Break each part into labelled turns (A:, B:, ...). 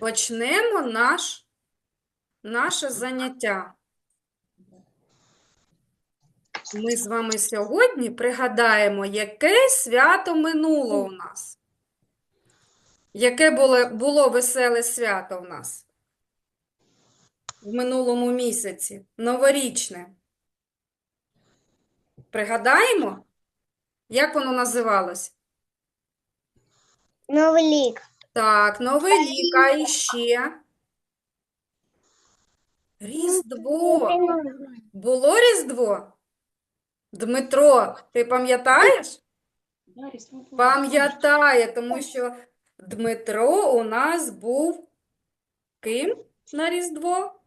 A: почнемо наш, наше заняття. Ми з вами сьогодні пригадаємо, яке свято минуло у нас. Яке було, було веселе свято в нас в минулому місяці, новорічне. Пригадаємо, як воно називалось?
B: Новий рік.
A: Так, Новий рік, а іще Різдво. Було Різдво? Дмитро, ти пам'ятаєш? Пам'ятає, тому що Дмитро у нас був ким на Різдво?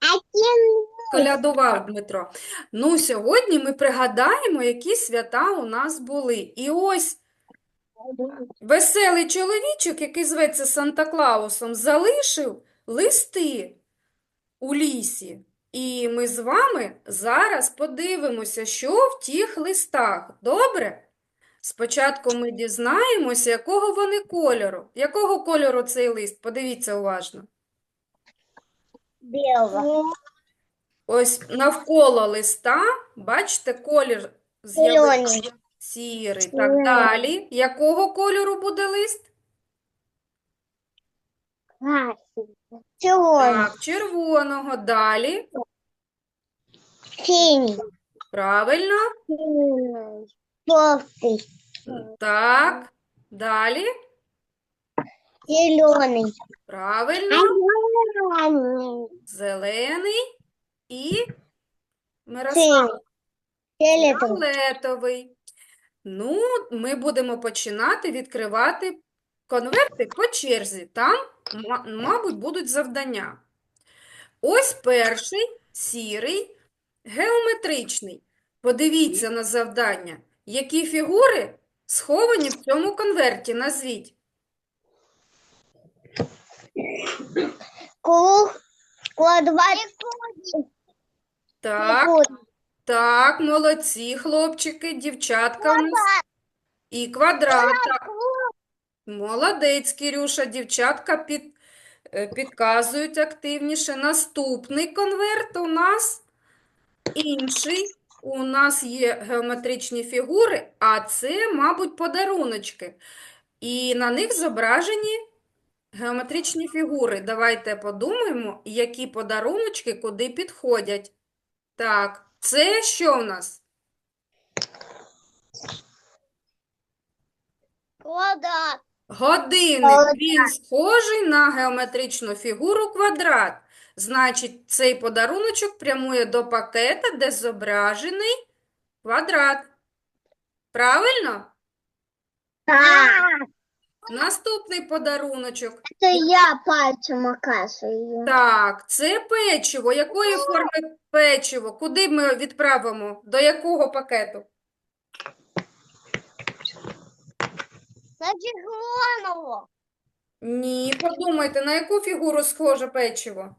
B: А ким
A: Колядував Дмитро. Ну, сьогодні ми пригадаємо, які свята у нас були. І ось веселий чоловічок, який зветься Санта-Клаусом, залишив листи у лісі. І ми з вами зараз подивимося, що в тих листах. Добре? Спочатку ми дізнаємося, якого вони кольору. Якого кольору цей лист? Подивіться уважно.
B: білого?
A: Ось навколо листа, бачите, колір з'явився
B: Зелений.
A: сірий. Так,
B: Зелений.
A: далі. Якого кольору буде лист?
B: Червоний.
A: Так, червоного. Далі.
B: Синій.
A: Правильно.
B: Жовтий.
A: Так. Далі.
B: Зелений.
A: Правильно.
B: Зелений.
A: Зелений і Мирослав.
B: Фіолетовий.
A: Ну, ми будемо починати відкривати конверти по черзі. Там, мабуть, будуть завдання. Ось перший сірий, геометричний. Подивіться на завдання. Які фігури сховані в цьому конверті? Назвіть.
B: Круг. Квадрат.
A: Так, так, молодці, хлопчики, дівчатка у нас. І квадрат. Так. Молодець, Кірюша, дівчатка під, е, підказують активніше. Наступний конверт у нас інший. У нас є геометричні фігури, а це, мабуть, подаруночки. І на них зображені геометричні фігури. Давайте подумаємо, які подаруночки куди підходять. Так, це що у нас?
B: Квадрат.
A: Годинник. Він схожий на геометричну фігуру квадрат. Значить, цей подаруночок прямує до пакета, де зображений квадрат. Правильно?
B: Так.
A: Наступний подаруночок.
B: Це я пальцем оказую.
A: Так, це печиво. Якої форми печиво? Куди ми відправимо? До якого пакету?
B: На червоного.
A: Ні, подумайте, на яку фігуру схоже печиво?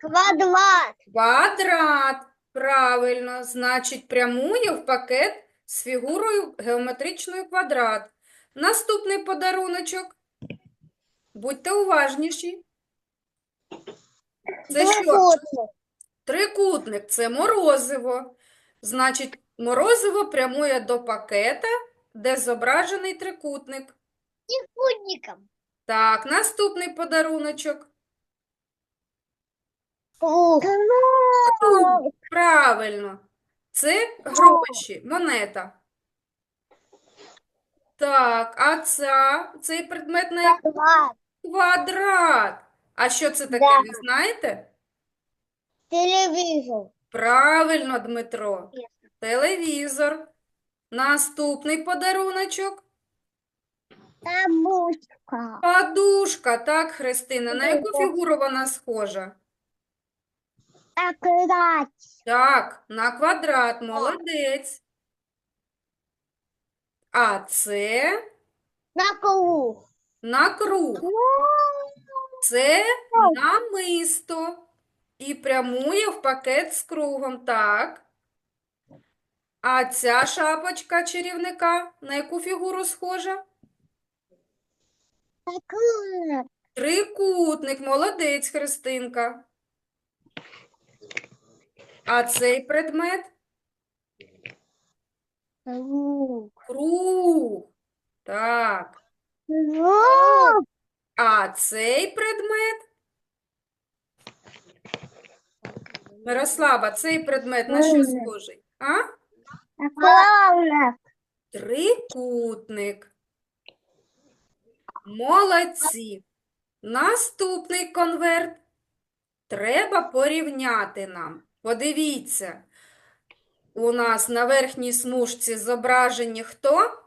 B: Квадрат.
A: Квадрат. Правильно. Значить, прямує в пакет з фігурою геометричною квадрат. Наступний подаруночок. Будьте уважніші. Це що?
B: Трикутник.
A: Це морозиво. Значить, морозиво прямує до пакета, де зображений трикутник.
B: Трикутником.
A: Так, наступний подаруночок.
B: Круг.
A: Правильно. Це гроші, монета. Так, а ця, цей предмет на як-
B: Квадрат.
A: квадрат. А що це таке,
B: Да.
A: ви знаєте?
B: Телевізор.
A: Правильно, Дмитро. Телевізор. Наступний подаруночок.
B: Табушка.
A: Подушка. Так, Христина, на яку
B: Подушка.
A: фігуру вона схожа?
B: Квадрат.
A: Так, на квадрат. Молодець. А це
B: На круг.
A: на круг. Це намисто. І прямує в пакет з кругом. Так. А ця шапочка чарівника на яку фігуру схожа?
B: Круг.
A: Трикутник, молодець, Христинка. А цей предмет?
B: Круг.
A: Круг. Так.
B: Круг.
A: А цей предмет? Мирослава, цей предмет на що схожий? А?
B: Круг.
A: Трикутник. Молодці. Наступний конверт. Треба порівняти нам. Подивіться. У нас на верхній смужці зображені хто?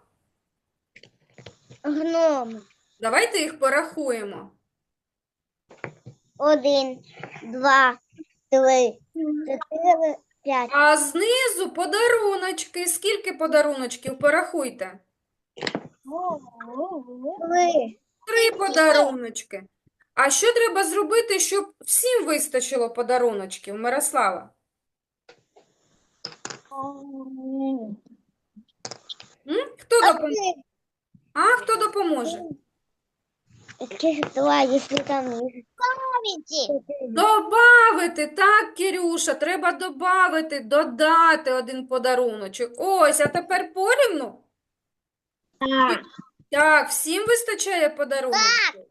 B: Гном.
A: Давайте їх порахуємо.
B: Один, два, три, чотири, п'ять.
A: А знизу подаруночки. Скільки подаруночків? Порахуйте.
B: Три.
A: Три подаруночки. А що треба зробити, щоб всім вистачило подаруночків, Мирослава? М? Хто допоможе? А хто допоможе?
B: Там есть?
A: Добавити, так, Кирюша, треба добавити, додати один подаруночок. Ось, а тепер порівну? Так, всім вистачає подаруночків?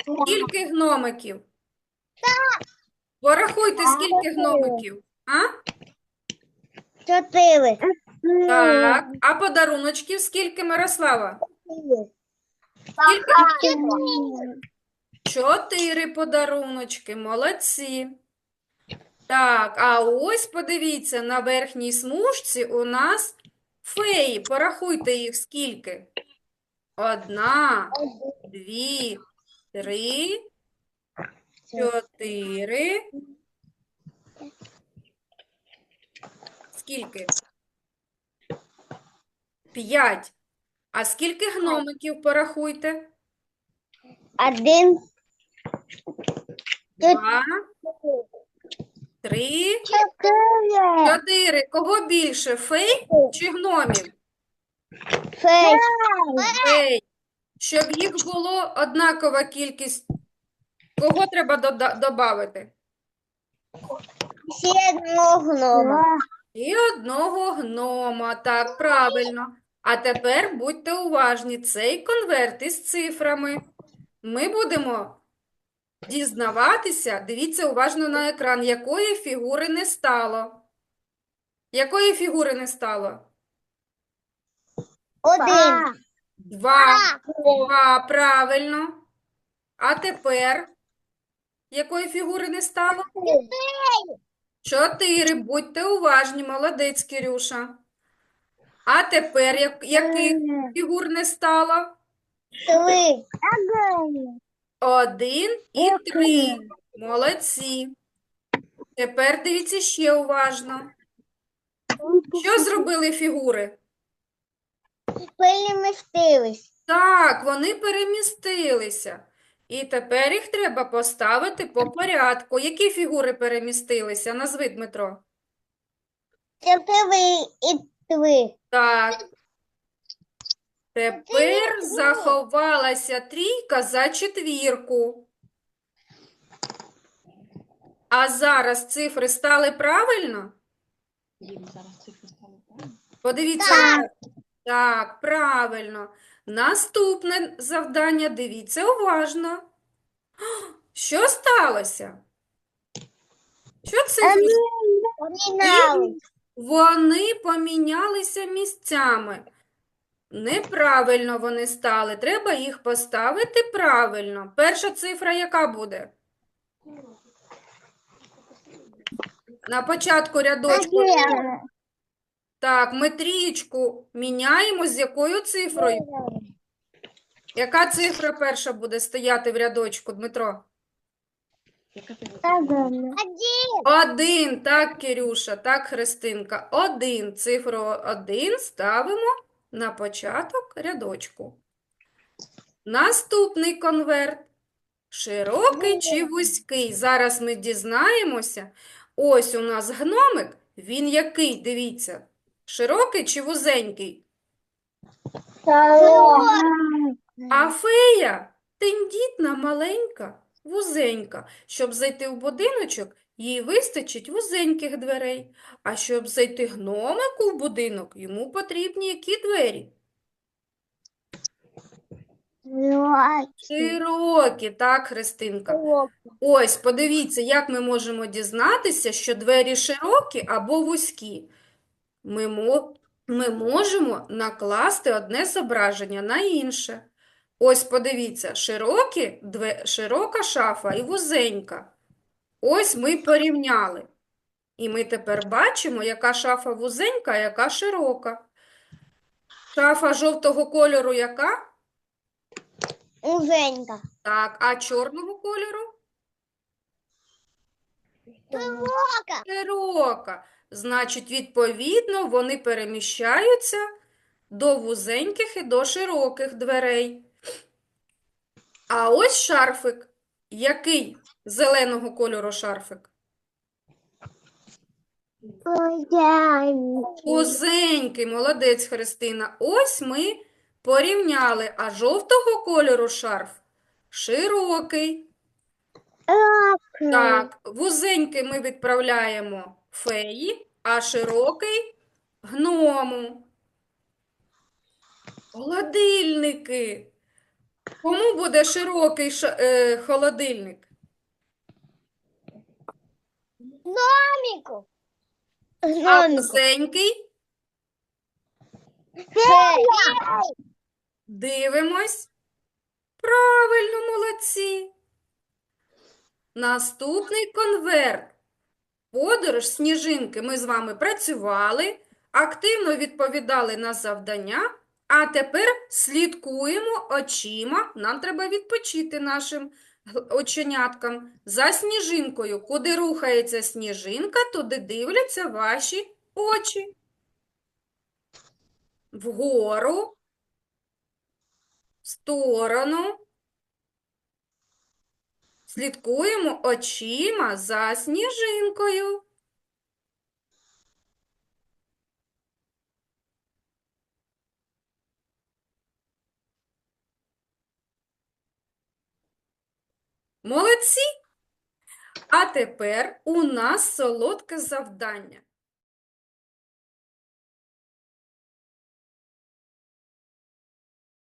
A: Скільки гномиків? Порахуйте, скільки гномиків. А?
B: Чотири.
A: Так. А подаруночків скільки, Мирослава? Чотири подаруночки, молодці. Так, а ось подивіться, на верхній смужці у нас феї. Порахуйте їх скільки. Одна, дві, три, чотири. Скільки? П'ять. А скільки гномиків порахуйте?
B: Один.
A: Два, три,
B: Чотири.
A: чотири. Кого більше, фей чи гномів?
B: Шесть.
A: Фей. Щоб їх було однакова кількість. Кого треба додати?
B: Ще одного гнома.
A: І одного гнома. Так, правильно. А тепер будьте уважні. Цей конверт із цифрами. Ми будемо дізнаватися, дивіться уважно на екран, якої фігури не стало. Якої фігури не стало?
B: Один.
A: Два. Два, правильно. А тепер якої фігури не стало? Чотири. Будьте уважні, молодець, Кирюша. А тепер як, яких фігур не стало?
B: Три.
A: Один і три. Молодці. Тепер дивіться ще уважно. Що зробили фігури?
B: Перемістились.
A: Так, вони перемістилися. І тепер їх треба поставити по порядку. Які фігури перемістилися? Назви, Дмитро.
B: Чотири і три.
A: Так. Тепер заховалася трійка за четвірку. А зараз цифри стали правильно?
C: Зараз цифри стали правильно?
A: Подивіться.
B: Так.
A: Так, правильно. Наступне завдання. Дивіться уважно. Що сталося? Що цифри?
B: Помінялись.
A: Вони помінялися місцями. Неправильно вони стали. Треба їх поставити правильно. Перша цифра яка буде? На початку рядочку. Так, ми трієчку міняємо з якою цифрою? Яка цифра перша буде стояти в рядочку, Дмитро?
B: Один.
A: Один, так, Кирюша, так, Христинка. Один. Цифру один ставимо на початок рядочку. Наступний конверт. Широкий чи вузький? Зараз ми дізнаємося. Ось у нас гномик. Він який? Дивіться. Широкий чи вузенький? А фея тендітна, маленька, вузенька. Щоб зайти в будиночок, їй вистачить вузеньких дверей. А щоб зайти гномику в будинок, йому потрібні які двері? Широкі, так, Христинка? Ось, подивіться, як ми можемо дізнатися, що двері широкі або вузькі. Ми, мо... ми можемо накласти одне зображення на інше. Ось, подивіться, широкі, две... широка шафа і вузенька. Ось ми порівняли. І ми тепер бачимо, яка шафа вузенька, а яка широка. Шафа жовтого кольору яка?
B: Узенька.
A: Так, а чорного кольору?
B: Широка.
A: Широка. Значить, відповідно, вони переміщаються до вузеньких і до широких дверей. А ось шарфик. Який зеленого кольору шарфик? Вузенький, молодець, Христина. Ось ми порівняли, а жовтого кольору шарф широкий. Так, вузенький ми відправляємо феї, а широкий гному. Холодильники. Кому буде широкий ша- е, холодильник?
B: Гномику.
A: А вузенький?
B: Фея.
A: Дивимось. Правильно, молодці. Наступний конверт. Подорож сніжинки. Ми з вами працювали, активно відповідали на завдання, а тепер слідкуємо очима. Нам треба відпочити нашим оченяткам за сніжинкою. Куди рухається сніжинка, туди дивляться ваші очі. Вгору, в сторону. Слідкуємо очима за сніжинкою. Молодці! А тепер у нас солодке завдання.